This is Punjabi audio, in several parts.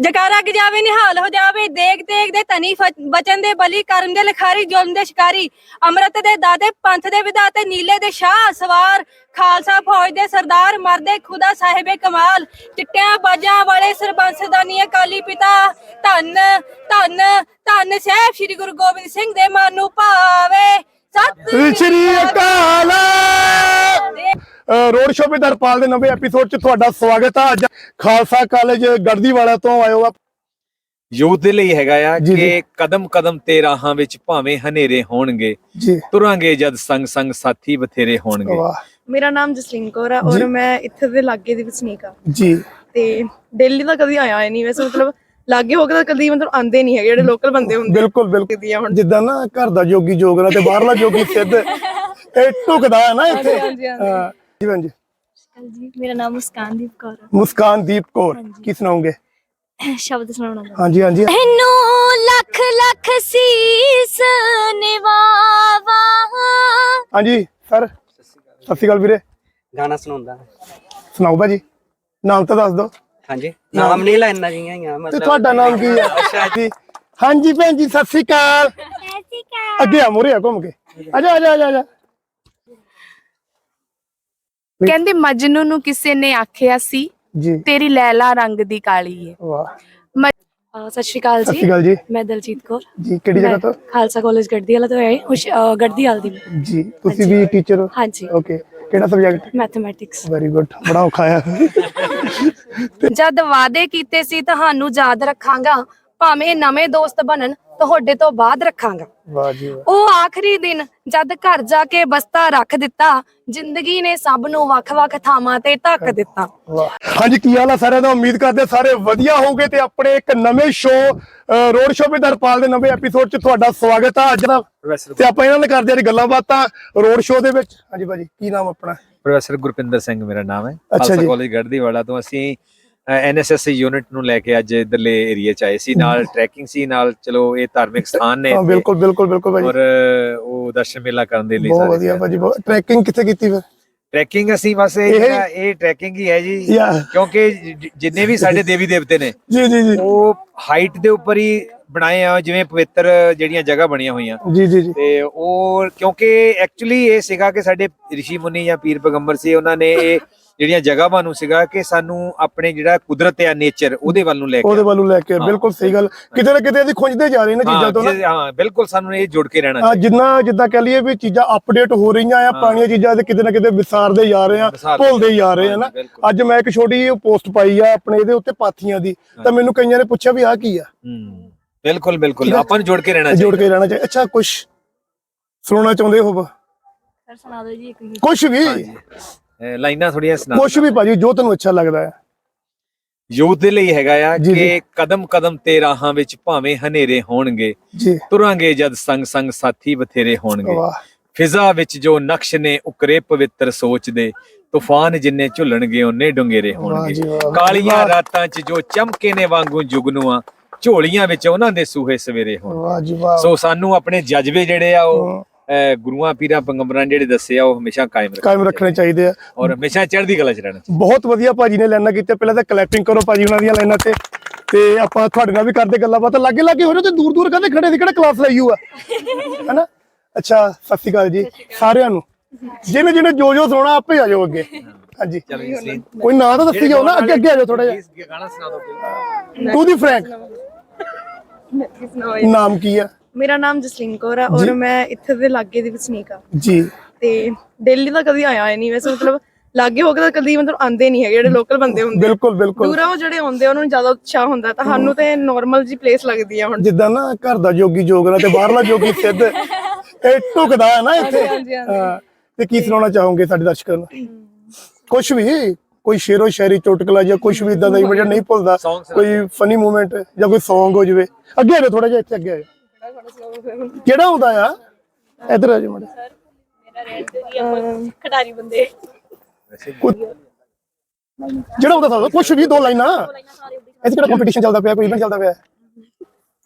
ਜਕਾਰਾ ਗਜਾਵੇ ਨਿਹਾਲ ਹੋ ਜਾਵੇ ਦੇਖ ਦੇਖ ਦੇ ਤਨੀ ਬਚਨ ਦੇ ਬਲੀ ਕਰਮ ਦੇ ਲਖਾਰੀ ਜ਼ੁਲਮ ਦੇ ਸ਼ਿਕਾਰੀ ਅੰਮ੍ਰਿਤ ਦੇ ਦਾਤੇ ਪੰਥ ਦੇ ਵਿਦਾਤੇ ਨੀਲੇ ਦੇ ਸ਼ਾਹ ਸਵਾਰ ਖਾਲਸਾ ਫੌਜ ਦੇ ਸਰਦਾਰ ਮਰਦੇ ਖੁਦਾ ਸਾਹਿਬੇ ਕਮਾਲ ਚਿੱਟਿਆਂ ਬਾਜਾਂ ਵਾਲੇ ਸਰਬੰਸ ਦਾਨੀ ਅਕਾਲੀ ਪਿਤਾ ਧੰਨ ਧੰਨ ਧੰਨ ਸਾਹਿਬ ਸ੍ਰੀ ਗੁਰੂ ਗੋਬਿੰਦ ਸਿੰਘ ਦੇ ਮਨ ਨੂੰ ਭਾਵੇ। ਸਤਿ ਸ੍ਰੀ ਅਕਾਲ। ਰੋਡ ਸ਼ੋਅ ਵਿੱਚ ਹਰਪਾਲ ਦੇ ਨਵੇਂ ਐਪੀਸੋਡ 'ਚ ਤੁਹਾਡਾ ਸਵਾਗਤ ਹੈ ਅੱਜ ਖਾਲਸਾ ਕਾਲਜ ਗੜਦੀਵਾਲਾ ਤੋਂ ਆਇਓ ਆ ਯੂਥ ਦੇ ਲਈ ਹੈਗਾ ਆ। ਕਿ ਕਦਮ ਕਦਮ ਤੇ ਰਾਹਾਂ ਵਿੱਚ ਭਾਵੇਂ ਹਨੇਰੇ ਹੋਣਗੇ ਤੁਰਾਂਗੇ ਜਦ ਸੰਗ ਸੰਗ ਸਾਥੀ ਬਥੇਰੇ ਹੋਣਗੇ। ਮੇਰਾ ਨਾਮ ਜਸਲੀਨ ਕੌਰ ਆ। ਔਰ ਮੈਂ ਇੱਥੇ ਦੇ ਲਾਗੇ ਦੀ ਵਸਨੀਕ ਆ। ਜੀ। ਤੇ ਦਿੱਲੀ ਤਾਂ ਕਦੀ ਆਇਆ ਨਹੀਂ ਵੈਸੇ ਮਤਲਬ ਲਾਗੇ ਹੋ ਕੇ ਤਾਂ ਕਦੀ ਮਤਲਬ ਆਂਦੇ ਨਹੀਂ ਹੈਗੇ ਜਿਹੜੇ ਲੋਕਲ ਬੰਦੇ ਹੁੰਦੇ ਬਿਲਕੁਲ ਬਿਲਕੁਲ। ਦੀਆਂ ਹੁਣ ਜਿੱਦਾਂ ਨਾ ਘਰ ਦਾ ਜੋਗੀ ਜੋਗਰਾ ਤੇ ਬਾਹਰਲਾ ਜੋਗੀ ਸਿੱਧ। ਇਹ ਟੁਕਦਾ ਹੈ ਨਾ ਇੱਥੇ। ਹਾਂਜੀ, ਹਾਂਜੀ। ਹਾਂ, ਜੀ ਭੈਣ ਜੀ। ਜੀ ਮੇਰਾ ਨਾਮ ਮੁਸਕਾਨਦੀਪ ਕੌਰ ਮੁਸਕਾਨ ਦੀਪ ਕੌਰ ਕੀ ਸੁਣਾਓਗੇ? ਹੈ ਸ਼ਬਦ ਸੁਣਾਉਣਾ ਚਾਹੁੰਦੀ ਹਾਂਜੀ ਹਾਂਜੀ। ਮੈਨੂੰ ਲੱਖ ਲੱਖ ਸੀਸ ਨਿਵਾਵਾ। ਹਾਂਜੀ ਸਰ ਸਤਿ ਸ਼੍ਰੀ ਅਕਾਲ ਵੀਰੇ। ਗਾਣਾ ਸੁਣਾਉਂਦਾ। ਸੁਣਾਓ ਭਾਜੀ ਨਾਮ ਤਾਂ ਦੱਸ ਦਿਓ। ਹਾਂਜੀ ਨਾਮ ਨਹੀਂ ਲੈਣਾ ਜੀਆਂ ਹੀ ਆ ਤੇ ਮਤਲਬ ਤੁਹਾਡਾ ਨਾਮ ਕੀ ਹੈ ਜੀ। ਹਾਂਜੀ ਭੈਣ ਜੀ ਸਤਿ ਸ਼੍ਰੀ ਅਕਾਲ। ਅੱਗੇ ਆ ਮੁਰੇ ਆ ਘੁੰਮ ਕੇ। ਆਜਾ ਆਜਾ ਆਜਾ ਆਜਾ ਕਹਿੰਦੇ ਮਜਨੂ ਨੂੰ ਕਿਸੇ ਨੇ ਆਖਿਆ ਸੀ ਜੀ। ਤੇਰੀ ਲੈਲਾ ਰੰਗ ਦੀ ਕਾਲੀ ਏ। ਵਾਹ। ਅਹ ਸਤਿ ਸ਼੍ਰੀ ਅਕਾਲ ਸਤਿ ਸ਼੍ਰੀ ਜੀ ਅਕਾਲ ਜੀ। ਮੈਂ ਦਲਜੀਤ ਕੌਰ। ਜੀ ਕਿਹੜੀ ਜਗ੍ਹਾ ਤੋਂ? ਖਾਲਸਾ ਕਾਲਜ ਗੱਡੀ ਵਾਲਾ ਤੋਂ ਆਏ ਹੁਸ਼ ਅਹ ਗੜਦੀਵਾਲ ਦੀ ਮੈਂ। ਜੀ ਤੁਸੀਂ ਵੀ ਟੀਚਰ ਹੋ? ਹਾਂਜੀ। ਓਕੇ ਕਿਹੜਾ ਸਬਜੈਕਟ ਮੈਥਮੈਟਿਕਸ ਵੈਰੀ ਗੁੱਡ ਬੜਾ ਔਖਾ ਆ। ਜਦ ਵਾਅਦੇ ਕੀਤੇ ਸੀ ਤੁਹਾਨੂੰ ਯਾਦ ਰੱਖਾਂਗਾ। ਭਾਵੇਂ ਨਵੇਂ ਦੋਸਤ ਬਣਨ ਤੁਹਾਡੇ ਤੋਂ ਬਾਅਦ ਰੱਖਾਂਗਾ। ਵਾਹ ਜੀ ਵਾਹ। ਉਹ ਆਖਰੀ ਦਿਨ ਜਦ ਘਰ ਜਾ ਕੇ ਬਸਤਾ ਰੱਖ ਦਿੱਤਾ ਜ਼ਿੰਦਗੀ ਨੇ ਸਭ ਨੂੰ ਵੱਖ-ਵੱਖ ਥਾਵਾਂ ਤੇ ਢੱਕ ਦਿੱਤਾ। ਵਾਹ ਹਾਂਜੀ ਕੀ ਹਾਲ ਆ ਸਾਰਿਆਂ ਦਾ? ਉਮੀਦ ਕਰਦੇ ਸਾਰੇ ਵਧੀਆ ਹੋਵੋਗੇ ਤੇ ਆਪਣੇ ਇੱਕ ਨਵੇਂ ਸ਼ੋਅ ਰੋਡ ਸ਼ੋਅ ਵਿੱਚ ਹਰਪਾਲ ਦੇ ਨਵੇਂ ਐਪੀਸੋਡ 'ਚ ਤੁਹਾਡਾ ਸਵਾਗਤ ਆ ਅੱਜ ਦਾ। ਤੇ ਆਪਾਂ ਇਹਨਾਂ ਨਾਲ ਕਰਦੇ ਹਾਂ ਗੱਲਾਂ ਬਾਤਾਂ ਰੋਡ ਸ਼ੋਅ ਦੇ ਵਿੱਚ। ਹਾਂਜੀ ਭਾਜੀ ਕੀ ਨਾਮ ਆਪਣਾ? ਪ੍ਰੋਫੈਸਰ ਗੁਰਪਿੰਦਰ ਸਿੰਘ ਮੇਰਾ ਨਾਮ ਹੈ। ਅੱਛਾ ਖਾਲਸਾ ਜੀ। ਕਾਲਜ ਗੜਦੀਵਾਲਾ ਤੋਂ ਅਸੀਂ ਐਨਐਸਐਸ ਯੂਨਿਟ ਨੂੰ ਲੈ ਕੇ ਅੱਜ ਇਧਰਲੇ ਏਰੀਆ ਚ ਆਏ ਸੀ ਨਾਲ ਟਰੈਕਿੰਗ ਸੀ ਨਾਲ ਚਲੋ ਇਹ ਧਾਰਮਿਕ ਸਥਾਨ ਨੇ ਹਾਂ ਬਿਲਕੁਲ ਬਿਲਕੁਲ ਬਿਲਕੁਲ ਭਾਜੀ। ਔਰ ਉਹ ਦਰਸ਼ਨ ਮੇਲਾ ਕਰਨ ਦੇ ਲਈ ਬਹੁਤ ਵਧੀਆ ਭਾਜੀ ਬਹੁਤ ਟਰੈਕਿੰਗ ਕਿੱਥੇ ਕੀਤੀ ਫਿਰ? ਟਰੈਕਿੰਗ ਅਸੀਂ ਬਸ ਇਹ ਇਹ- ਟਰੈਕਿੰਗ ਹੀ ਹੈ ਜੀ ਕਿਉਂਕਿ ਜਿੰਨੇ ਵੀ ਸਾਡੇ ਦੇਵੀ ਦੇਵਤੇ ਨੇ ਜੀ ਜੀ ਜੀ। ਉਹ ਹਾਈਟ ਦੇ ਉੱਪਰ ਹੀ ਬਣਾਏ ਆ ਜਿਵੇਂ ਪਵਿੱਤਰ ਜਿਹੜੀਆਂ ਜਗ੍ਹਾ ਬਣੀਆਂ ਹੋਈਆਂ। ਜੀ ਜੀ ਜੀ। ਤੇ ਉਹ ਕਿਉਂਕਿ ਐਕਚੁਅਲੀ ਇਹ ਸੀਗਾ ਕਿ ਸਾਡੇ ਰਿਸ਼ੀ ਮੁਨੀ ਜਾਂ ਪੀਰ ਪੈਗੰਬਰ ਸੀ ਉਹਨਾਂ ਨੇ ਇਹ ਜਿਹੜੀਆਂ ਜਗ੍ਹਾਵਾਂ ਨੂੰ ਸੀਗਾ ਕਿ ਸਾਨੂੰ ਆਪਣੇ ਜਿਹੜਾ ਕੁਦਰਤ ਆ ਨੇਚਰ ਉਹਦੇ ਵੱਲ ਨੂੰ ਲੈ ਕੇ ਉਹਦੇ ਵੱਲੋਂ ਲੈ ਕੇ ਹਾਂ। ਬਿਲਕੁਲ ਸਹੀ ਗੱਲ। ਕਿਤੇ ਨਾ ਕਿਤੇ ਅਸੀਂ ਖੁੰਝਦੇ ਜਾ ਰਹੇ ਨੇ ਹਾਂ, ਚੀਜ਼ਾਂ ਤੋਂ ਨਾ। ਹਾਂ ਬਿਲਕੁਲ ਸਾਨੂੰ ਇਹ ਜੁੜ ਕੇ ਰਹਿਣਾ ਹਾਂ, ਜਿੰਨਾ ਜਿੱਦਾਂ ਕਹ ਲਈਏ ਵੀ ਚੀਜ਼ਾਂ ਅਪਡੇਟ ਹੋ ਰਹੀਆਂ ਆ ਹਾਂ। ਪੁਰਾਣੀਆਂ ਚੀਜ਼ਾਂ ਤੇ ਕਿਤੇ ਨਾ ਕਿਤੇ ਵਿਸਾਰਦੇ ਜਾ ਰਹੇ ਆ ਭੁੱਲਦੇ ਜਾ ਰਹੇ ਆ। ਨਾ। ਅੱਜ ਮੈਂ ਇੱਕ ਛੋਟੀ ਜਿਹੀ ਪੋਸਟ ਪਾਈ ਆ ਆਪਣੇ ਇਹਦੇ ਉੱਤੇ ਪਾਥੀਆਂ ਦੀ ਤਾਂ ਮੈਨੂੰ ਕਈਆਂ ਨੇ ਪੁੱਛਿਆ ਵੀ ਆ ਕੀ ਆ? ਹੂੰ ਬਿਲਕੁਲ ਬਿਲਕੁਲ। ਹੈ। ਆਪਾਂ ਨੂੰ ਜੁੜ ਕੇ ਰਹਿਣਾ ਜੋੜ ਚਾਹੀਦਾ। ਕੇ ਰਹਿਣਾ ਚਾਹੀਦਾ। ਅੱਛਾ ਕੁਝ ਸੁਣਾਉਣਾ ਚਾਹੁੰਦੇ ਹੋ? ਸਰ ਸੁਣਾ ਦਿਓ ਜੀ। ਕੁਝ ਵੀ? ਲਾਈਨਾਂ ਥੋੜੀਆਂ ਸੁਣਾ ਕੁਝ ਵੀ ਭਾਜੀ ਜੋ ਤੈਨੂੰ ਅੱਛਾ ਲੱਗਦਾ ਹੈ। ਯੂਥ ਦੇ ਲਈ ਹੈਗਾ ਆ। ਕਿ ਕਦਮ ਕਦਮ ਤੇ ਰਾਹਾਂ ਵਿੱਚ ਭਾਵੇਂ ਹਨੇਰੇ ਹੋਣਗੇ ਤੁਰਾਂਗੇ ਜਦ ਸੰਗ ਸੰਗ ਸਾਥੀ ਬਥੇਰੇ ਹੋਣਗੇ। ਫਿਜ਼ਾ ਵਿੱਚ ਜੋ ਨਕਸ਼ ਨੇ ਉਕਰੇ ਪਵਿੱਤਰ ਸੋਚ ਦੇ ਤੂਫਾਨ ਜਿੰਨੇ ਝੁੱਲਣਗੇ ਉਹਨੇ ਡੁੰਗੇਰੇ ਹੋਣਗੇ। ਕਾਲੀਆਂ ਰਾਤਾਂ 'ਚ ਜੋ ਚਮਕੇ ਨੇ ਵਾਂਗੂ ਜੁਗਨੂਆਂ ਝੋਲੀਆਂ ਵਿੱਚ ਉਹਨਾਂ ਦੇ ਸੂਹੇ ਸਵੇਰੇ ਹੋਣ ਸੋ ਸਾਨੂੰ ਆਪਣੇ ਜਜ਼ਬੇ ਜਿਹੜੇ ਆ ਉਹ ਗੁਰੂਆਂ ਪੀਰਾਂ ਪੈਗੰਬਰਾਂ ਜਿਹੜੇ ਦੱਸੇ ਆ ਉਹ ਹਮੇਸ਼ਾ ਕਾਇਮ ਰੱਖਣੇ ਕਾਇਮ ਰੱਖਣੇ ਚਾਹੀਦੇ ਆ। ਔਰ ਹਮੇਸ਼ਾ ਚੜ੍ਹਦੀ ਕਲਾ 'ਚ ਰਹਿਣਾ ਬਹੁਤ ਵਧੀਆ ਭਾਜੀ ਨੇ ਲਾਈਨਾਂ ਕੀਤੇ ਪਹਿਲਾਂ ਤਾਂ ਕਲੈਪਿੰਗ ਕਰੋ ਭਾਜੀ ਉਹਨਾਂ ਦੀਆਂ ਲਾਈਨਾਂ ਤੇ। ਤੇ ਆਪਾਂ ਤੁਹਾਡੇ ਨਾਲ ਵੀ ਕਰਦੇ ਗੱਲਾਂ ਬਾਤਾਂ। ਲੱਗੇ ਲੱਗੇ ਹੋ ਰਹੇ ਤੇ ਦੂਰ ਦੂਰ ਕਾਹਦੇ ਖੜੇ ਸੀ ਕਿਹੜਾ ਕਲਾਸ ਲਈ ਆ? ਹੈਨਾ? ਅੱਛਾ ਸਤਿ ਸ਼੍ਰੀ ਅਕਾਲ ਜੀ ਸਾਰਿਆਂ ਨੂੰ। ਜਿਹਨੇ ਜਿਹਨੇ ਜੋ ਜੋ ਸੁਣਾ ਆਪੇ ਆ ਜਾਓ ਅੱਗੇ। ਹਾਂਜੀ। ਕੋਈ ਨਾਂ ਤਾਂ ਦੱਸੀ ਜਾਓ ਨਾ ਅੱਗੇ ਅੱਗੇ ਆ ਜਾਓ ਥੋੜਾ ਜਿਹਾ। ਗਾਣਾ ਸੁਣਾ ਦਿਓ। ਟੂ ਦੀ ਫਰੈਂਕ ਨਾਮ ਕੀ ਆ? ਮੇਰਾ ਨਾਮ ਜਸਲੀਨ ਕੌਰ ਆ ਔਰ ਮੈਂ ਇੱਥੇ ਦੇ ਲਾਗੇ ਦੀ ਵਸਨੀਕ ਆ। ਜੀ। ਤੇ ਦਿੱਲੀ ਤਾਂ ਕਦੀ ਆਇਆ ਨਹੀਂ ਵੈਸੇ ਮਤਲਬ ਲਾਗੇ ਹੋ ਕੇ ਤਾਂ ਕਦੀ ਮਤਲਬ ਆਂਦੇ ਨਹੀਂ ਹੈਗੇ ਜਿਹੜੇ ਲੋਕਲ ਬੰਦੇ ਹੁੰਦੇ ਬਿਲਕੁਲ ਬਿਲਕੁਲ। ਦੂਰਾ ਉਹ ਜਿਹੜੇ ਆਉਂਦੇ ਉਹਨਾਂ ਨੂੰ ਜ਼ਿਆਦਾ ਉਤਸ਼ਾਹ ਹੁੰਦਾ ਤਾਂ ਸਾਨੂੰ ਤੇ ਨਾਰਮਲ ਜੀ ਪਲੇਸ ਲੱਗਦੀ ਆ ਹੁਣ। ਜਿੱਦਾਂ ਨਾ ਘਰ ਦਾ ਜੋਗੀ ਜੋਗਰਾ ਤੇ ਬਾਹਰਲਾ ਜੋਗੀ ਸਿੱਧ ਇਹ ਟੁਕਦਾ ਹੈ ਨਾ ਇੱਥੇ। ਤੇ ਕੀ ਸੁਣਾਉਣਾ ਚਾਹੋਗੇ ਸਾਡੇ ਦਰਸ਼ਕਾਂ ਨੂੰ? ਕੁਝ ਵੀ ਕੋਈ ਸ਼ੇਰੋ ਸ਼ਾਇਰੀ ਚੁਟਕਲਾ ਜਾਂ ਕੁਝ ਵੀ ਇਦਾਂ ਦਾ ਇਮੇਜ ਨਹੀਂ ਭੁੱਲਦਾ। ਕੋਈ ਫਨੀ ਮੂਮੈਂਟ ਜਾਂ ਕੋਈ Song ਹੋ ਜਾਵੇ। ਅੱਗੇ ਆ ਥੋੜਾ ਜਿਹਾ ਇੱਥੇ ਅੱਗੇ ਆ ਕਿਹੜਾ ਹੁੰਦਾ ਆ? ਇਧਰ ਆ ਜਾਓ ਮੜਾ। ਖਿਡਾਰੀ ਬੰਦੇ ਜਿਹੜਾ ਹੁੰਦਾ ਸਾਡਾ ਕੁਝ ਵੀ ਦੋ ਲਾਈਨਾਂ। ਇੱਥੇ ਕਿਹੜਾ ਕੰਪੀਟੀਸ਼ਨ ਚੱਲਦਾ ਪਿਆ ਕੋਈ ਇਵੈਂਟ ਚੱਲਦਾ ਪਿਆ?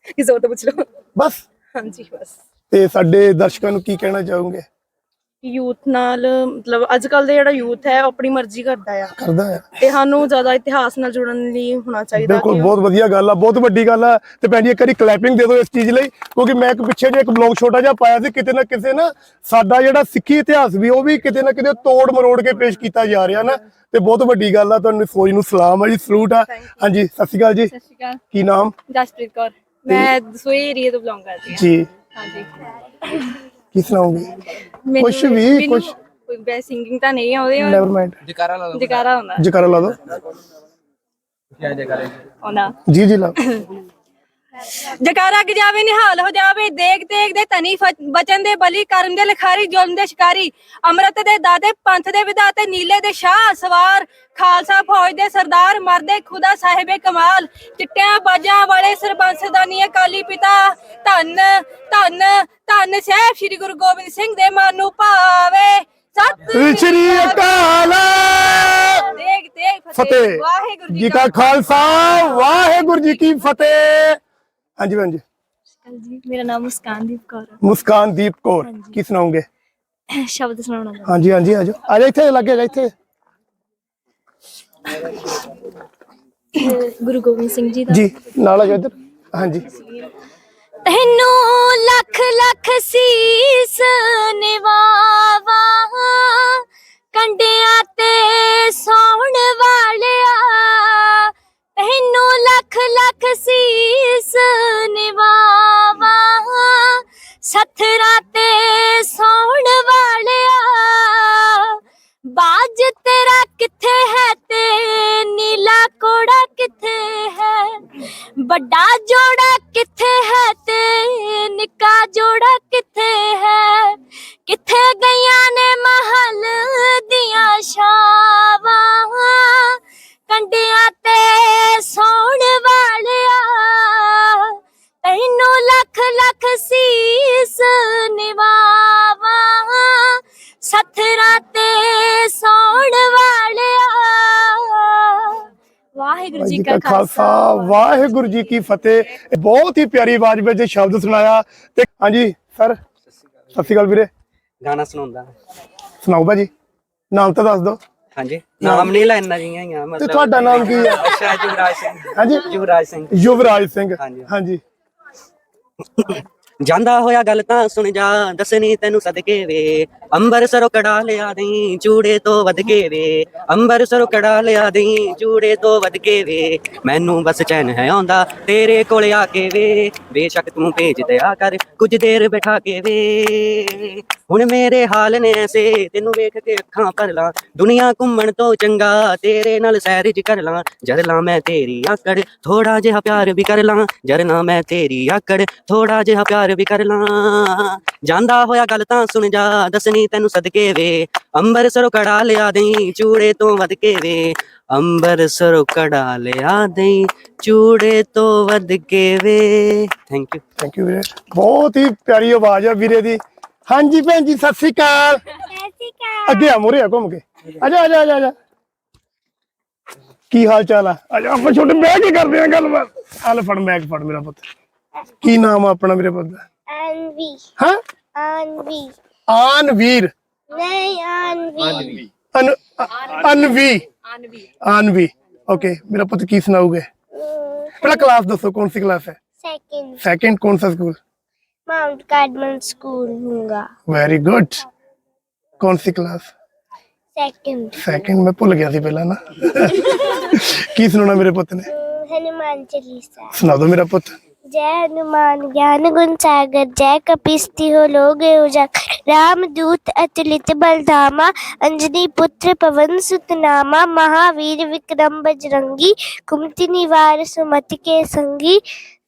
ਕਿਸੇ ਹੋਰ ਤੋਂ ਪੁੱਛ ਲਓ। ਬਸ। ਹਾਂਜੀ ਬਸ। ਤੇ ਸਾਡੇ ਦਰਸ਼ਕਾਂ ਨੂੰ ਕੀ ਕਹਿਣਾ ਚਾਹੋਗੇ? ਯੂਥ ਨਾਲ ਮਤਲਬ ਅੱਜ ਕੱਲ ਦਾ ਜਿਹੜਾ ਯੂਥ ਹੈ ਉਹ ਆਪਣੀ ਮਰਜ਼ੀ ਕਰਦਾ ਆ। ਕਰਦਾ ਆ। ਤੇ ਸਾਨੂੰ ਜ਼ਿਆਦਾ ਇਤਿਹਾਸ ਨਾਲ ਜੁੜਨ ਲਈ ਹੋਣਾ ਚਾਹੀਦਾ ਬਿਲਕੁਲ ਬਹੁਤ ਵਧੀਆ ਗੱਲ ਆ ਬਹੁਤ ਵੱਡੀ ਗੱਲ ਆ। ਤੇ ਭੈਣ ਜੀ ਇੱਕ ਵਾਰੀ ਕਲੈਪਿੰਗ ਦੇ ਦਿਓ ਇਸ ਚੀਜ਼ ਲਈ ਕਿਉਂਕਿ ਮੈਂ ਇੱਕ ਪਿੱਛੇ ਜੇ ਇੱਕ ਬਲੌਗ ਛੋਟਾ ਜਿਹਾ ਪਾਇਆ ਸੀ ਕਿਤੇ ਨਾ ਕਿਸੇ ਨਾ ਸਾਡਾ ਜਿਹੜਾ ਸਿੱਖੀ ਇਤਿਹਾਸ ਵੀ ਉਹ ਵੀ ਕਿਤੇ ਨਾ ਕਿਤੇ ਤੋੜ ਮਰੋੜ ਕੇ ਪੇਸ਼ ਕੀਤਾ ਜਾ ਰਿਹਾ ਨਾ। ਤੇ ਬਹੁਤ ਵੱਡੀ ਗੱਲ ਆ ਤੁਹਾਨੂੰ ਸੋਚ ਨੂੰ ਸਲਾਮ ਆ ਜੀ ਸਲੂਟ ਆ। ਹਾਂਜੀ ਸਤਿ ਸ਼੍ਰੀ ਅਕਾਲ ਜੀ। ਸਤਿ ਸ਼੍ਰੀ ਅਕਾਲ। ਕੀ ਨਾਮ? ਜਸਪ੍ਰੀਤ ਕੌਰ। ਮੈਂ ਦਸੂਈ ਏਰੀਆ ਤੋਂ ਬਿਲੋਂਗ ਕਰਦੀ ਹਾਂ। ਜੀ। ਹਾਂਜੀ। ਕੀ ਸੁਣਾਉਂਗੇ ਕੁਛ ਵੀ, ਕੁਛ। ਕੋਈ ਬੈ ਸਿੰਗਿੰਗ ਤਾਂ ਨਹੀਂ ਆਉਂਦੀ ਨੈਵਰ ਮਾਈਂਡ ਜਕਾਰਾ ਹੁੰਦਾ। ਜਕਾਰਾ ਲਾ ਦੋ। ਆਉਂਦਾ। ਜੀ ਜੀ ਲਾ। ਜਕਾਰਾ ਕਿ ਜਾਵੇ ਨਿਹਾਲ ਹੋ ਜਾਵੇ ਦੇਖ ਦੇਖ ਦੇ ਤਨੀ ਬਚਨ ਦੇ ਬਲੀ ਕਰਮ ਦੇ ਲਖਾਰੀ ਜ਼ੁਲਮ ਦੇ ਸ਼ਿਕਾਰੀ ਅੰਮ੍ਰਿਤ ਦੇ ਦਾਤੇ ਪੰਥ ਦੇ ਵਿਦਾਤੇ ਨੀਲੇ ਦੇ ਸ਼ਾਹ ਸਵਾਰ ਖਾਲਸਾ ਫੌਜ ਦੇ ਸਰਦਾਰ ਮਰਦੇ ਖੁਦਾ ਸਾਹਿਬੇ ਕਮਾਲ ਚਿੱਟਿਆਂ ਬਾਜਾਂ ਵਾਲੇ ਸਰਬੰਸ ਦਾਨੀ ਅਕਾਲੀ ਪਿਤਾ ਧੰਨ ਧੰਨ ਧੰਨ ਸਾਹਿਬ ਸ੍ਰੀ ਗੁਰੂ ਗੋਬਿੰਦ ਸਿੰਘ ਦੇ ਮਨ ਨੂੰ ਭਾਵੇ। ਸਤਿ ਸ੍ਰੀ ਅਕਾਲ। ਦੇਖ ਦੇਖ ਫਤਿਹ। ਵਾਹਿਗੁਰੂ ਜੀ ਕਾ ਖਾਲਸਾ। ਵਾਹਿਗੁਰੂ ਜੀ ਕੀ ਫਤਿਹ। ਹਾਂਜੀ ਭੈਣ ਜੀ। ਜੀ ਮੇਰਾ ਨਾਮ ਮੁਸਕਾਨਦੀਪ ਕੌਰ ਮੁਸਕਾਨ ਦੀਪ ਕੌਰ ਕੀ ਸੁਣਾਉਂਗੇ ਹੈ ਸ਼ਬਦ ਸੁਣਾਉਣਾ ਚਾਹੁੰਦੀ। ਹਾਂਜੀ ਹਾਂਜੀ ਆਜੋ ਆ ਜਾ ਇੱਥੇ ਲੱਗੇ ਜਾ ਇੱਥੇ। ਹਾਂ। ਗੁਰੂ ਗੋਬਿੰਦ ਸਿੰਘ ਜੀ ਦਾ। ਜੀ ਨਾਲ ਆ ਜਾ ਇੱਧਰ। ਹਾਂਜੀ। ਤੈਨੂੰ ਲੱਖ ਲੱਖ ਸੀਸ ਨਿਵਾਵਾ ਕੰਡਿਆਂ ਤੇ ਸੌਣ ਵਾਲਿਆ ਤੈਨੂੰ ਲੱਖ ਲੱਖ ਸੀਸ ਨਿਵਾਵਾ। ਸਥਰਾ ਤੇ ਸੌਣ ਵਾਲਿਆ। ਬਾਜ ਤੇਰਾ ਕਿੱਥੇ ਹੈ ਤੇ ਨੀਲਾ ਕੋੜਾ ਕਿੱਥੇ ਹੈ? ਵੱਡਾ ਜੋੜਾ ਵਾਹਿਗੁਰੂ ਜੀ ਕਾ ਖਾਲਸਾ ਵਾਹਿਗੁਰੂ ਜੀ ਕੀ ਫਤਿਹ। ਬਹੁਤ ਹੀ ਪਿਆਰੀ ਆਵਾਜ਼ ਵਿੱਚ ਸ਼ਬਦ ਸੁਣਾਇਆ ਤੇ ਹਾਂਜੀ ਸਰ ਸਤਿ ਸ਼੍ਰੀ ਅਕਾਲ ਵੀਰੇ। ਗਾਣਾ ਸੁਣਾਉਂਦਾ। ਸੁਣਾਓ ਭਾਜੀ ਨਾਮ ਤਾਂ ਦੱਸ ਦਿਓ। ਹਾਂਜੀ ਨਾਮ ਨਹੀਂ ਲੈਣਾ ਜੀਆਂ ਹੀ ਆ ਤੇ ਮਤਲਬ ਤੁਹਾਡਾ ਨਾਮ ਕੀ ਹੈ? ਅੱਛਾ ਯੁਵਰਾਜ ਸਿੰਘ। ਹਾਂਜੀ। ਯੁਵਰਾਜ ਸਿੰਘ। ਯੁਵਰਾਜ ਸਿੰਘ ਹਾਂਜੀ। ਹਾਂਜੀ। ਜਾਂਦਾ ਹੋਇਆ ਗੱਲ ਤਾਂ ਸੁਣ ਜਾ ਦੱਸਣੀ ਤੈਨੂੰ ਸਦਕੇ ਵੇ। ਅੰਬਰਸਰੋਂ ਕੜਾ ਲਿਆ ਦਈ, ਚੂੜੇ ਤੋਂ ਵਧ ਕੇ ਵੇ ਅੰਬਰਸਰੋਂ ਕੜਾ ਲਿਆ ਦਈ, ਚੂੜੇ ਤੋਂ ਵਧ ਕੇ ਵੇ। ਮੈਨੂੰ ਬਸ ਚੈਨ ਹੈ ਆਉਂਦਾ ਤੇਰੇ ਕੋਲ ਆ ਕੇ ਵੇ। ਬੇਸ਼ੱਕ ਤੂੰ ਭੇਜ ਦਿਆ ਕਰ, ਕੁਝ ਦੇਰ ਬਿਠਾ ਕੇ ਵੇ। ਹੁਣ ਮੇਰੇ ਹਾਲ ਨੇ ਐਸੇ, ਤੈਨੂੰ ਵੇਖ ਕੇ ਅੱਖਾਂ ਭਰ ਲਾਂ। ਦੁਨੀਆ ਘੁੰਮਣ ਤੋਂ ਚੰਗਾ, ਤੇਰੇ ਨਾਲ ਸੈਰ ਜ ਕਰ ਲਾਂ। ਜਰ ਲਾਂ ਮੈਂ ਤੇਰੀ ਆਕੜ ਥੋੜਾ ਜਿਹਾ ਪਿਆਰ ਵੀ ਕਰ ਲਾਂ। ਜਰ ਨਾ ਮੈਂ ਤੇਰੀ ਆਕੜ ਥੋੜਾ ਜਿਹਾ ਪਿਆਰ ਵੀ ਕਰ ਲਾਂ। ਜਾਂਦਾ ਹੋਇਆ ਗੱਲ ਤਾਂ ਸੁਣ ਜਾ, ਦੱਸਣੀ ਤੈਨੂੰ ਸਦਕੇ ਵੇ। ਅੰਬਰਸਰੋਂ ਕੜਾ ਲਿਆ ਦੇਈ, ਚੂੜੇ ਤੋਂ ਵਧ ਕੇ ਵੇ ਅੰਬਰਸਰੋਂ ਕੜਾ ਲਿਆ ਦੇਈ, ਚੂੜੇ ਤੋਂ ਵਧ ਕੇ ਵੇ। ਥੈਂਕ ਯੂ ਥੈਂਕ ਯੂ ਵੀਰੇ। ਬਹੁਤ ਹੀ ਪਿਆਰੀ ਆਵਾਜ਼ ਆ ਵੀਰੇ ਦੀ। ਹਾਂਜੀ ਭੈਣ ਜੀ, ਸਤਿ ਸ਼੍ਰੀ ਅਕਾਲ। ਅੱਗੇ ਆ ਮੋਰੇ ਆ, ਘੁੰਮ ਕੇ। ਆ ਜਾ ਆ ਜਾ ਕੀ ਹਾਲ ਚਾਲ ਆ? ਆ ਆਪਾਂ ਛੋਟੇ ਬਹਿ ਕੇ ਕਰਦੇ ਆ ਗੱਲਬਾਤ? ਆ ਫੜ ਮੈਕ ਫੜ ਮੇਰਾ ਪੁੱਤ। ਕੀ ਨਾਮ ਆਪਣਾ ਮੇਰੇ ਪੁੱਤ ਦਾ? ਅਨਵੀ ਹਾਂ? ਨਹੀਂ ਅਨਵੀ। ਅਨਵੀ ਅਨਵੀ ओके मेरा पुत्र की सुनाओगे पहला क्लास दोस्तों कौन सी क्लास है सेकंड कौन सा school Mount Carmel school very good कौन सी क्लास सेकंड मैं भूल गया थी पहला ना की सुनाना मेरे पुत ने हनुमान चालीसा सुना दो मेरा पुत्र जय हनुमान ज्ञान गुण सागर जय कपिस्ती हो लोग उजागर राम दूत अतुलित बलधामा अंजनी पुत्र पवन सुत नामा महावीर विक्रम बजरंगी कुमति निवार सुमति के संगी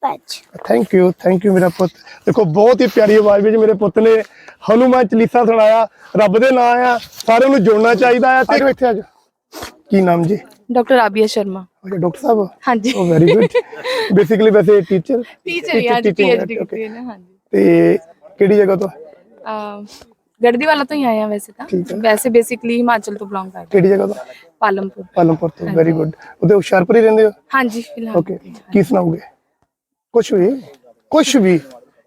बच ਥੈਂਕ ਯੂ ਥੈਂਕ ਯੂ ਮੇਰਾ ਪੁੱਤ ਦੇਖੋ ਬਹੁਤ ਹੀ ਪਿਆਰੀ ਆਵਾਜ਼ ਵਿੱਚ ਮੇਰੇ ਪੁੱਤ ਨੇ ਹਨੂਮਾਨ ਚਾਲੀਸਾ ਸੁਣਾਇਆ ਰੱਬ ਦੇ ਨਾਮ ਆ ਸਾਰਿਆਂ ਨੂੰ ਜੁੜਨਾ ਚਾਹੀਦਾ ਆ ਤੇ ਇੱਥੇ ਆ ਜਾ ਕੀ ਨਾਮ ਜੀ? ਡਾਕਟਰ ਆਬੀਆ ਸ਼ਰਮਾ। ਅੱਛਾ ਡਾਕਟਰ ਸਾਹਿਬ? ਹਾਂਜੀ। ਉਹ ਵੈਰੀ ਗੁੱਡ ਬੇਸਿਕਲੀ ਵੈਸੇ ਟੀਚਰ ਟੀਚਰ ਅੱਜ ਪੀਐਚਡੀ ਕੀਤੀ ਹੈ ਨਾ ਹਾਂਜੀ। ਤੇ ਕਿਹੜੀ ਜਗ੍ਹਾ ਤੋਂ? ਅਹ ਗੜਦੀ ਵਾਲਾ ਤੋਂ ਹੀ ਆਏ ਆ ਵੈਸੇ ਤਾਂ। ਵੈਸੇ ਬੇਸਿਕਲੀ ਹਿਮਾਚਲ ਤੋਂ ਬਿਲੋਂਗ ਕਰਦੇ। ਕਿਹੜੀ ਜਗ੍ਹਾ ਤੋਂ? ਪਾਲਮਪੁਰ। ਪਾਲਮਪੁਰ ਤੋਂ ਵੈਰੀ ਗੁੱਡ ਉਹਦੇ ਹੁਸ਼ਿਆਰਪੁਰ ਹੀ ਰਹਿੰਦੇ ਹੋ? ਹਾਂਜੀ ਫਿਲਹਾਲ ਓਕੇ ਕੀ ਸੁਣਾਓਗੇ? ਕੁਝ ਵੀ? ਕੁਝ ਵੀ?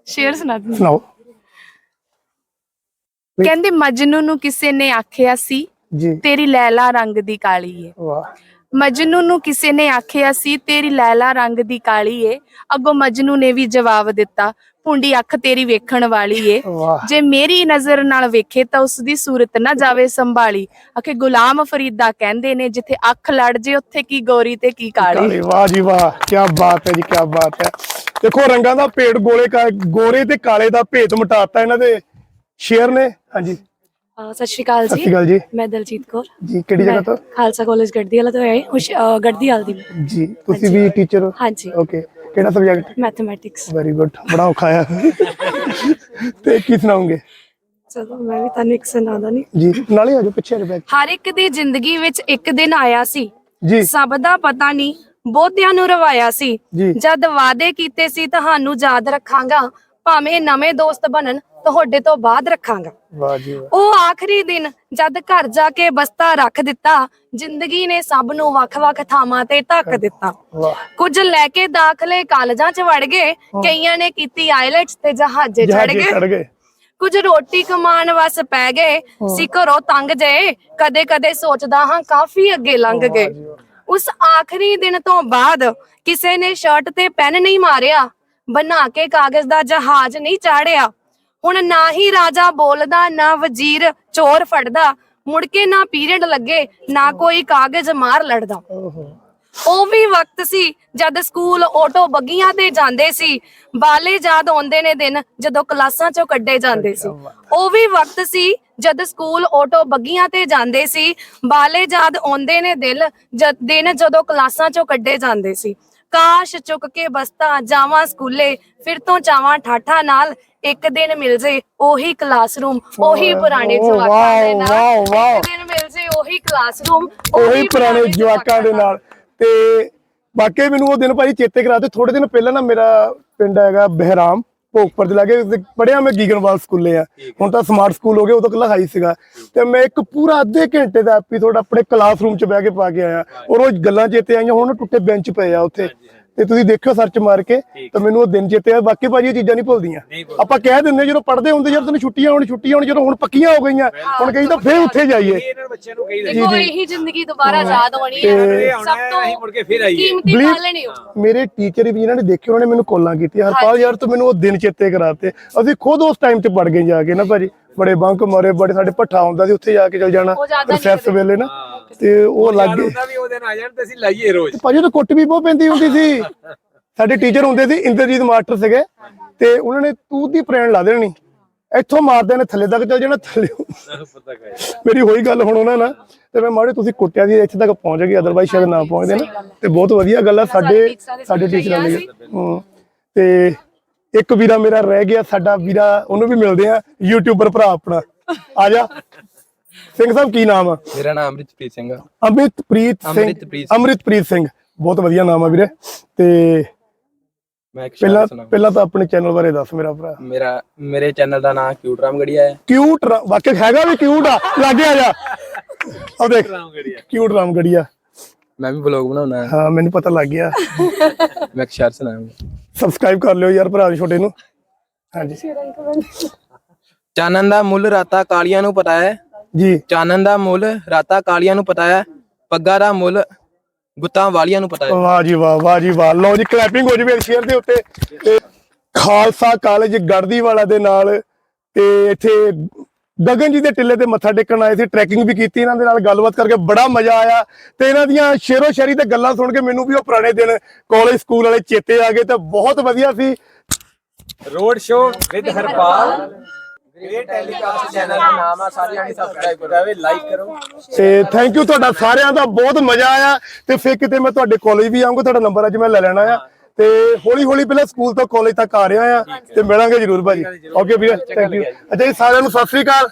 ਸ਼ੇਰ ਸੁਣਾ ਦਿੰਦੀ ਸੁਣਾਓ। ਕਹਿੰਦੇ ਮਜਨੂ ਨੂੰ ਕਿਸੇ ਨੇ ਆਖਿਆ ਸੀ ਜੀ। ਤੇਰੀ ਲੈਲਾ ਰੰਗ ਦੀ ਕਾਲੀ ਏ। ਵਾਹ। ਮਜਨੂ ਨੂੰ ਕਿਸੇ ਨੇ ਆਖਿਆ ਸੀ ਤੇਰੀ ਲੈਲਾ ਰੰਗ ਦੀ ਕਾਲੀ ਏ। ਅੱਗੋਂ ਮਜਨੂ ਨੇ ਵੀ ਜਵਾਬ ਦਿੱਤਾ ਪੁੰਡੀ ਅੱਖ ਤੇਰੀ ਵੇਖਣ ਵਾਲੀ ਏ। ਵਾਹ। ਜੇ ਮੇਰੀ ਨਜ਼ਰ ਨਾਲ ਵੇਖੇ ਤਾਂ ਉਸ ਦੀ ਸੂਰਤ ਨਾ ਜਾਵੇ ਸੰਭਾਲੀ। ਆਖੇ ਗੁਲਾਮ ਫਰੀਦਾ ਕਹਿੰਦੇ ਨੇ ਜਿੱਥੇ ਅੱਖ ਲੜ ਜੇ ਉੱਥੇ ਕੀ ਗੋਰੀ ਤੇ ਕੀ ਕਾਲੀ? ਕਾਲੇ ਵਾਹ ਜੀ ਵਾਹ ਕੀ ਬਾਤ ਹੈ ਜੀ ਕੀ ਬਾਤ ਹੈ। ਦੇਖੋ ਰੰਗਾਂ ਦਾ ਭੇਡ ਗੋਲੇ ਕਾ ਗੋਰੇ ਤੇ ਕਾਲੇ ਦਾ ਭੇਤ ਮਿਟਾਤਾ ਇਹਨਾਂ ਦੇ ਸ਼ੇਰ ਨੇ। ਹਾਂਜੀ। ਸਤਿ ਸ਼੍ਰੀ ਅਕਾਲ ਸਤਿ ਸ਼੍ਰੀ ਜੀ ਅਕਾਲ ਜੀ। ਮੈਂ ਦਲਜੀਤ ਕੌਰ। ਜੀ ਕਿਹੜੀ ਜਗ੍ਹਾ ਤੋਂ? ਖਾਲਸਾ ਕਾਲਜ ਗੜਦੀਵਾਲਾ ਤੋਂ ਆਈ ਹੁਸ਼ ਅਹ ਗੜਦੀਵਾਲ ਦੀ ਜੀ ਤੁਸੀਂ ਵੀ ਟੀਚਰ ਹੋ? ਹਾਂਜੀ। ਓਕੇ ਕਿਹੜਾ ਸਬਜੈਕਟ ਮੈਥਮੈਟਿਕਸ ਵੈਰੀ ਗੁੱਡ ਬੜਾ ਔਖਾ ਆ। ਤੇ ਕੀ ਸੁਣਾਉਂਗੇ ਚਲੋ ਮੈਂ ਵੀ ਤੁਹਾਨੂੰ ਇੱਕ ਸੁਣਾਉਂਦਾ ਨਹੀਂ ਜੀ ਨਾਲੇ ਆ ਜਾਓ ਪਿੱਛੇ ਆ ਜਾਓ ਬੈਕ ਹਰ ਇੱਕ ਦੀ ਜ਼ਿੰਦਗੀ ਵਿੱਚ ਇੱਕ ਦਿਨ ਆਇਆ ਸੀ। ਜੀ। ਸਭ ਦਾ ਪਤਾ ਨਹੀਂ ਬਹੁਤਿਆਂ ਨੂੰ ਰਵਾਇਆ ਸੀ। ਜੀ। ਜਦ ਵਾਅਦੇ ਕੀਤੇ ਸੀ ਤੁਹਾਨੂੰ ਯਾਦ ਰੱਖਾਂਗਾ। ਭਾਵੇਂ ਨਵੇਂ ਦੋਸਤ ਬਣਨ ਤੁਹਾਡੇ ਤੋਂ ਬਾਅਦ ਰੱਖਾਂਗਾ। ਵਾਹ ਜੀ ਵਾਹ। ਉਹ ਆਖਰੀ ਦਿਨ ਜਦ ਘਰ ਜਾ ਕੇ ਬਸਤਾ ਰੱਖ ਦਿੱਤਾ ਜ਼ਿੰਦਗੀ ਨੇ ਸਭ ਨੂੰ ਵੱਖ-ਵੱਖ ਥਾਵਾਂ ਤੇ ਧੱਕ ਦਿੱਤਾ। ਕੁਝ ਲੈ ਕੇ ਦਾਖਲੇ ਕਾਲਜਾਂ 'ਚ ਵੜ ਗਏ ਕਈਆਂ ਨੇ ਕੀਤੀ ਆਇਲਟਸ ਤੇ ਜਹਾਜ਼ੇ ਚੜ ਗਏ। ਕੁਝ ਰੋਟੀ ਕਮਾਉਣ ਵਸ ਪੈ ਗਏ ਸੀ ਘਰੋਂ ਤੰਗ ਜੇ ਕਦੇ ਕਦੇ ਸੋਚਦਾ ਹਾਂ ਕਾਫੀ ਅੱਗੇ ਲੰਘ ਗਏ। ਉਸ ਆਖਰੀ ਦਿਨ ਤੋਂ ਬਾਅਦ ਕਿਸੇ ਨੇ ਸ਼ਰਟ ਤੇ ਪੈਨ ਨਹੀਂ ਮਾਰਿਆ ਬਣਾ ਕੇ ਕਾਗਜ਼ ਦਾ ਜਹਾਜ਼ ਨਹੀਂ ਚਾੜਿਆ। ਹੁਣ ਨਾ ਹੀ ਰਾਜਾ ਬੋਲਦਾ ਨਾ ਵਜ਼ੀਰ ਚੋਰ ਫੜਦਾ। ਮੁੜ ਕੇ ਨਾ ਪੀਰੀਅਡ ਲੱਗੇ ਨਾ ਕੋਈ ਕਾਗਜ਼ ਮਾਰ ਲੜਦਾ। ਉਹ ਵੀ ਵਕਤ ਸੀ ਜਦ ਸਕੂਲ ਆਟੋ ਬੱਗੀਆਂ ਤੇ ਜਾਂਦੇ ਸੀ। ਬਾਲੇ ਯਾਦ ਆਉਂਦੇ ਨੇ ਦਿਨ ਜਦੋਂ ਕਲਾਸਾਂ ਚੋਂ ਕੱਢੇ ਜਾਂਦੇ ਸੀ। ਉਹ ਵੀ ਵਕਤ ਸੀ ਜਦ ਸਕੂਲ ਆਟੋ ਬੱਗੀਆਂ ਤੇ ਜਾਂਦੇ ਸੀ। ਬਾਲੇ ਯਾਦ ਆਉਂਦੇ ਨੇ ਦਿਲ ਜਦ ਦਿਨ ਜਦੋਂ ਕਲਾਸਾਂ ਚੋਂ ਕੱਢੇ ਜਾਂਦੇ ਸੀ। ਕਾਸ਼ ਚੁੱਕ ਕੇ ਬਸਤਾ ਜਾਵਾਂ ਸਕੂਲੇ ਫਿਰ ਤੋਂ ਚਾਵਾਂ ਠਾਠਾ ਨਾਲ ਇੱਕ ਦਿਨ ਮਿਲ ਜੇ ਉਹੀ ਕਲਾਸਰੂਮ ਉਹੀ ਪੁਰਾਣੇ ਜਵਾਕਾਂ ਦੇ ਨਾਲ ਵਾਓ, ਵਾਓ। ਇੱਕ ਦਿਨ ਮਿਲ ਜੇ ਉਹੀ ਕਲਾਸਰੂਮ ਉਹੀ ਪੁਰਾਣੇ ਜਵਾਕਾਂ ਦੇ ਨਾਲ। ਤੇ ਬਾਕੀ ਮੈਨੂੰ ਉਹ ਦਿਨ ਭਾਈ ਚੇਤੇ ਕਰਾਤੇ ਥੋੜੇ ਦਿਨ ਪਹਿਲਾਂ ਨਾ ਮੇਰਾ ਪਿੰਡ ਹੈਗਾ ਬਹਿਰਾਮ। ਭੋਗਪੁਰ ਦੇ ਲਾਗੇ ਪੜਿਆ ਮੈਂ ਗੀਗਨਵਾਲ ਸਕੂਲੇ ਆ। ਹੁਣ ਤਾਂ ਸਮਾਰਟ ਸਕੂਲ ਹੋ ਗਿਆ ਉਦੋਂ ਕੱਲਾ ਹਾਈ ਸੀਗਾ। ਤੇ ਮੈਂ ਇੱਕ ਪੂਰਾ ਅੱਧੇ ਘੰਟੇ ਦਾ ਐਪੀਸੋਡ ਆਪਣੇ ਕਲਾਸਰੂਮ 'ਚ ਬਹਿ ਕੇ ਪਾ ਕੇ ਆਇਆ। ਔਰ ਉਹ ਗੱਲਾਂ ਚੇਤੇ ਆਈਆਂ ਹੁਣ ਟੁੱਟੇ ਬੈਂਚ ਪਏ ਆ ਉੱਥੇ। ਤੇ ਤੁਸੀਂ ਦੇਖਿਓ ਸਰਚ ਮਾਰ ਕੇ ਤਾਂ ਮੈਨੂੰ ਉਹ ਦਿਨ ਚੇਤੇ ਆ ਬਾਕੀ ਭਾਜੀ ਇਹ ਚੀਜ਼ਾਂ ਨਹੀਂ ਭੁੱਲਦੀਆਂ। ਆਪਾਂ ਕਹਿ ਦਿੰਦੇ ਜਦੋਂ ਪੜ੍ਹਦੇ ਹੁੰਦੇ ਯਾਰ ਤੈਨੂੰ ਛੁੱਟੀਆਂ ਹੋਣ ਛੁੱਟੀਆਂ ਹੋਣ ਜਦੋਂ ਹੁਣ ਪੱਕੀਆਂ ਹੋ ਗਈਆਂ ਹੁਣ ਕਹੀ ਤਾਂ ਫੇਰ ਉੱਥੇ ਜਾਈਏ। ਇਹਨਾਂ ਬੱਚਿਆਂ ਨੂੰ ਕਹੀ ਦੇਖੋ ਇਹੀ ਜ਼ਿੰਦਗੀ ਦੁਬਾਰਾ ਯਾਦ ਹੋਣੀ ਹੈ ਸਭ ਅਸੀਂ ਮੁੜ ਕੇ ਫਿਰ ਆਈਏ। ਕੀਮਤੀ ਗੱਲ ਨਹੀਂ ਮੇਰੇ ਟੀਚਰ ਵੀ ਜਿਨ੍ਹਾਂ ਨੇ ਦੇਖੇ ਉਹਨਾਂ ਨੇ ਮੈਨੂੰ ਕਾਲਾਂ ਕੀਤੀਆਂ। ਹਰਪਾਲ ਯਾਰ ਤੂੰ ਮੈਨੂੰ ਉਹ ਦਿਨ ਚੇਤੇ ਕਰਾਤੇ ਅਸੀਂ ਖੁਦ ਉਸ ਟਾਈਮ ਤੇ ਪੜ ਗਏ ਜਾ ਕੇ ਨਾ ਭਾਜੀ। ਬੜੇ ਬੰਕ ਮਾਰੇ ਬੜੇ ਸਾਡੇ ਭੱਠਾ ਹੁੰਦਾ ਸੀ ਉੱਥੇ ਜਾ ਕੇ ਚਲ ਜਾਣਾ ਉਹ ਜ਼ਿਆਦਾ ਨਹੀਂ ਰਿਸੈਸ ਵੇਲੇ ਨਾ। ਤੇ ਉਹ ਲੱਗ ਗਏ। ਹੁੰਦਾ ਵੀ ਉਹ ਦਿਨ ਆ ਜਾਣ ਤੇ ਅਸੀਂ ਲਾਈਏ ਰੋਜ਼। ਭਾਜੀ ਉਹ ਕੁੱਟ ਵੀ ਬਹੁਤ ਪੈਂਦੀ ਹੁੰਦੀ ਸੀ। ਸਾਡੇ ਟੀਚਰ ਹੁੰਦੇ ਸੀ ਇੰਦਰਜੀਤ ਮਾਸਟਰ ਸੀਗੇ। ਤੇ ਉਹਨਾਂ ਨੇ ਤੂਤ ਦੀ ਪ੍ਰੇਣ ਲਾ ਦੇਣੀ। ਇੱਥੋਂ ਮਾਰਦੇ ਨੇ ਥੱਲੇ ਤੱਕ ਚਲ ਜਾਣਾ ਥੱਲੇ ਮੇਰੀ ਹੋਈ ਗੱਲ ਹੁਣ ਉਹਨਾਂ ਨਾਲ। ਤੇ ਮੈਂ ਮਾੜੇ ਤੁਸੀਂ ਕੁੱਟਿਆ ਸੀ ਇੱਥੇ ਤੱਕ ਪਹੁੰਚ ਗਏ ਅਦਰਵਾਈਜ਼ ਸ਼ਾਇਦ ਨਾ ਪਹੁੰਚਦੇ ਨਾ। ਤੇ ਬਹੁਤ ਵਧੀਆ ਗੱਲ ਆ ਸਾਡੇ ਸਾਡੇ ਟੀਚਰਾਂ ਲਈ। ਹੂੰ। ਤੇ ਇੱਕ ਵੀਰਾ ਮੇਰਾ ਰਹਿ ਗਿਆ ਸਾਡਾ ਵੀਰਾ ਉਹਨੂੰ ਵੀ ਮਿਲਦੇ ਆ ਯੂਟਿਊਬਰ ਭਰਾ ਆਪਣਾ। ਆ ਜਾ। ਸਿੰਘ ਸਾਹਿਬ ਕੀ ਨਾਮ ਆ? ਮੇਰਾ ਨਾਮ ਅਮਰਿਤਪ੍ਰੀਤ ਸਿੰਘ ਆ। ਅੰਮ੍ਰਿਤਪ੍ਰੀਤ ਸਿੰਘ। ਅੰਮ੍ਰਿਤਪ੍ਰੀਤ ਸਿੰਘ। ਅੰਮ੍ਰਿਤਪ੍ਰੀਤ ਸਿੰਘ। ਬਹੁਤ ਵਧੀਆ ਨਾਮ ਆ ਵੀਰੇ। ਤੇ ਮੈਂ ਇੱਕ ਪਹਿਲਾਂ ਸ਼ਾਇਰ ਸੁਣਾ ਪਹਿਲਾਂ ਤਾਂ ਆਪਣੇ ਚੈਨਲ ਬਾਰੇ ਦੱਸ ਮੇਰਾ ਭਰਾ। ਮੇਰਾ ਮੇਰੇ ਚੈਨਲ ਦਾ ਨਾਮ ਕਿਊਟ ਰਾਮਗੜੀਆ ਹੈ। ਕਿਊਟ ਵਾਕਿਆ ਹੈਗਾ ਵੀ ਕਿਊਟ ਆ? ਲਾਗੇ ਆ ਜਾ। ਆ ਦੇਖ। ਕਿਊਟ ਰਾਮਗੜੀਆ। ਮੈਂ ਵੀ ਬਲੌਗ ਬਣਾਉਣਾ ਹੈ। ਹਾਂ ਮੈਨੂੰ ਪਤਾ ਲੱਗ ਗਿਆ। ਮੈਂ ਇੱਕ ਸ਼ਾਇਰ ਸੁਣਾਉਂਗਾ ਸਬਸਕ੍ਰਾਈਬ ਕਰ ਲਿਓ ਯਾਰ ਭਰਾ ਛੋਟੇ ਨੂੰ। ਹਾਂਜੀ। ਚਾਨਣ ਦਾ ਮੁੱਲ ਰਾਤਾਂ ਕਾਲੀਆਂ ਨੂੰ ਪਤਾ ਹੈ। ਜੀ। ਚਾਨਣ ਦਾ ਮੁੱਲ ਰਾਤਾਂ ਕਾਲੀਆਂ ਨੂੰ ਪਤਾ ਹੈ। ਪੱਗਾਂ ਦਾ ਮੁੱਲ ਗੁੱਤਾਂ ਵਾਲੀਆਂ ਨੂੰ ਪਤਾ ਹੈ। ਵਾਹ ਜੀ ਵਾਹ ਵਾਹ ਜੀ ਵਾਹ। ਲਓ ਜੀ ਕਲੈਪਿੰਗ ਹੋ ਜਵੇ ਸ਼ੇਅਰ ਦੇ ਉੱਤੇ। ਤੇ ਖਾਲਸਾ ਕਾਲਜ ਗੜਦੀ ਵਾਲਾ ਦੇ ਨਾਲ ਤੇ ਇੱਥੇ ਗਗਨ ਜੀ ਦੇ ਟਿੱਲੇ ਤੇ ਮੱਥਾ ਟੇਕਣ ਆਏ ਸੀ ਟਰੈਕਿੰਗ ਵੀ ਕੀਤੀ ਇਹਨਾਂ ਦੇ ਨਾਲ ਗੱਲਬਾਤ ਕਰਕੇ ਬੜਾ ਮਜ਼ਾ ਆਇਆ ਤੇ ਇਹਨਾਂ ਦੀਆਂ ਸ਼ੇਰੋ ਸ਼ਾਇਰੀ ਤੇ ਗੱਲਾਂ ਸੁਣ ਕੇ ਮੈਨੂੰ ਵੀ ਉਹ ਪੁਰਾਣੇ ਦਿਨ ਕਾਲਜ ਸਕੂਲ ਵਾਲੇ ਚੇਤੇ ਆ ਗਏ ਤੇ ਬਹੁਤ ਵਧੀਆ ਸੀ। Road show with Harpal. Great telecast channel ਦਾ ਨਾਮ ਆ ਸਾਰਿਆਂ ਨੇ ਸਬਸਕ੍ਰਾਈਬ ਕਰੋ ਲਾਈਕ ਕਰੋ। ਤੇ ਥੈਂਕ ਯੂ ਤੁਹਾਡਾ ਸਾਰਿਆਂ ਦਾ ਬਹੁਤ ਮਜ਼ਾ ਆਇਆ ਤੇ ਫਿਰ ਕਿਤੇ ਮੈਂ ਤੁਹਾਡੇ ਕਾਲਜ ਵੀ ਆਉਂਗਾ ਤੁਹਾਡਾ ਨੰਬਰ ਅੱਜ ਮੈਂ ਲੈ ਲੈਣਾ ਆ। ਤੇ ਹੌਲੀ ਹੌਲੀ ਪਹਿਲਾਂ ਸਕੂਲ ਤੋਂ ਕਾਲਜ ਤੱਕ ਆ ਰਿਹਾ ਆ ਤੇ ਮਿਲਾਂਗੇ ਜਰੂਰ ਭਾਜੀ। ਓਕੇ ਵੀਰੇ ਥੈਂਕ ਯੂ ਅੱਛਾ ਜੀ ਸਾਰਿਆਂ ਨੂੰ ਸਤਿ ਸ੍ਰੀ ਅਕਾਲ।